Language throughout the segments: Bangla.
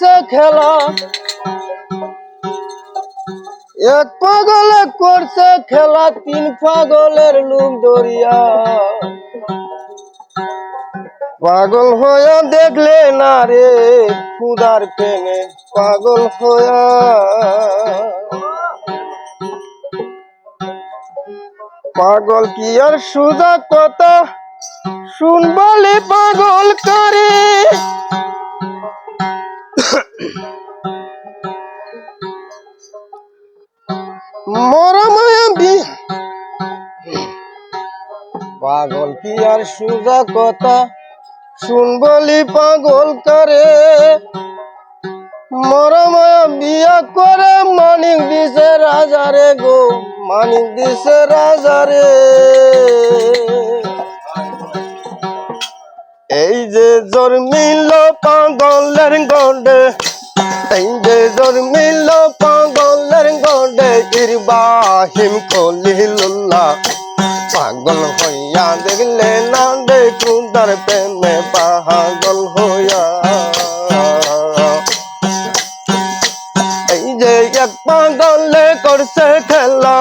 করছে খেলা। এক পাগলে করছে খেলা, তিন পাগলের লুম দরিয়া পাগল হয়ে দেখলে না রে খুদার প্রেমে পাগল হয়া পাগল কি আর সুদা কথা? শুনবলে পাগল করে? পাগল কি আর সুজা কথা? শুন শুনবলি পাগল করে। মরমায়া বিয়া করে মানিক দিছে রাজারে গো, মানিক দিছে রাজারে এই যে জন্মিল পাগলের গন্ডে এই যে জন্মিল ইরবাহিম কলিলুল্লাহ পাগল হইয়া দেখলে না দেখুন তার প্রেমে পাগল হইয়া। এই যে এক পাগলে করছে খেলা,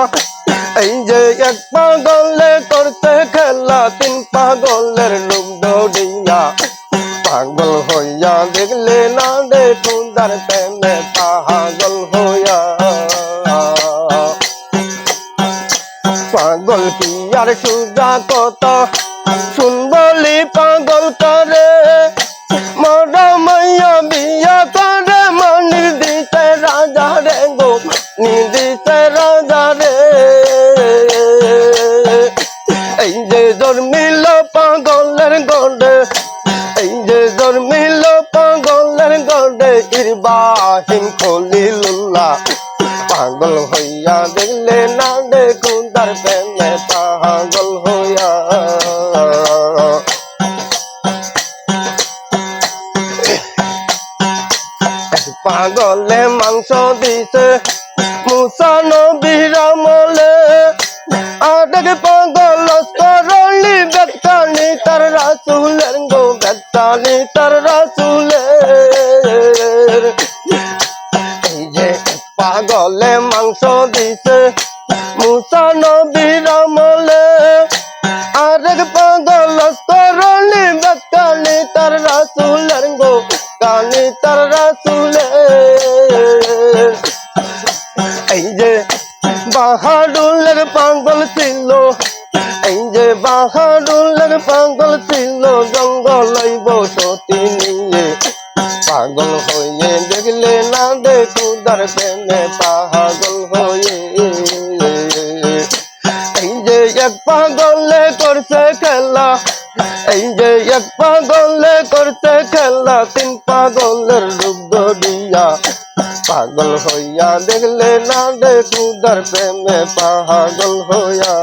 এই যে এক পাগলে করছে খেলা, তিন পাগলের লোক দৌড়িয়া, পাগল হইয়া দেখলে না দেখুন তার প্রেমে পাগল পাগল কি আর সুজা কথা শুনবলি পাগল করে? মরা মাইয়া বিয়া করে মনির দিতে রাজা রে গো নিদিতে রাজা রে। এই যে জন্মিল পাগলের গন্ডে এই যে জন্মিল পাগলের গন্ডে ইরবাহিম খলিলুল্লাহ। পাগল হইয়া দেখলে না তার প্রেমে পাগল হইয়া। পাগলে মাংস দিছে, মুসা নবীর আমলে। আরেক পাগল করলি বেতানি তার রাসুলের গো বেতানি তার রাসুলের। পাগলে মাংস দিছে নবীর আরেক পাগল করলি বেতানি তার রাসুলের গো কানি তার রাসুলের এই যে বাহাদুলের পাগল ছিল, এই যে বাহাদুলের পাগল ছিল জঙ্গল বসতি নিয়ে। পাগল হয়ে দেখলে না দেখুদার প্রেমে পাগল হয়ে পাগলে করছে খেলা। এই যে এক পাগলে করছে খেলা, তিন পাগলের রূপ দিয়া পাগল হইয়া দেখলে না দেখুদার প্রেমে পাগল হইয়া।